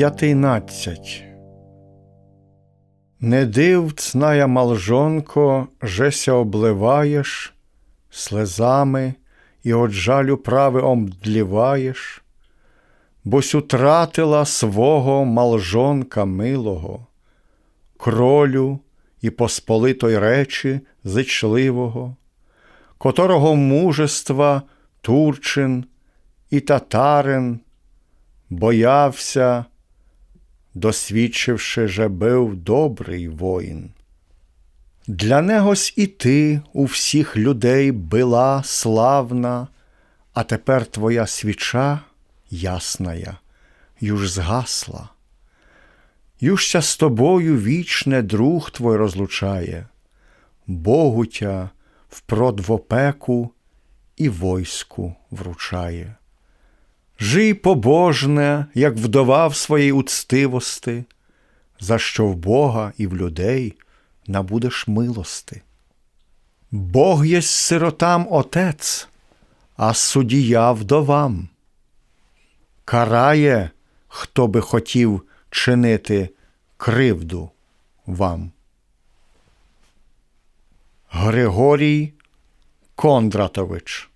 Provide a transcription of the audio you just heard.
дев'ятийнадцять. Не див, цная малжонко, жеся обливаєш слезами і от жалю прави омдліваєш, бось утратила свого малжонка милого, кролю і посполитой речі зичливого, котрого мужества Турчин і татарин боявся, досвідчивши, же бив добрий воїн. Для негось і ти у всіх людей била славна, а тепер твоя свіча ясная, юж згасла. Южся з тобою вічне друг твой розлучає, Богу тя впрод в опеку і войску вручає. Жий побожне, як вдова в своїй уцтивости, за що в Бога і в людей набудеш милости. Бог єсть сиротам отець, а судія вдовам. Карає, хто би хотів чинити кривду вам. Григорій Кондратович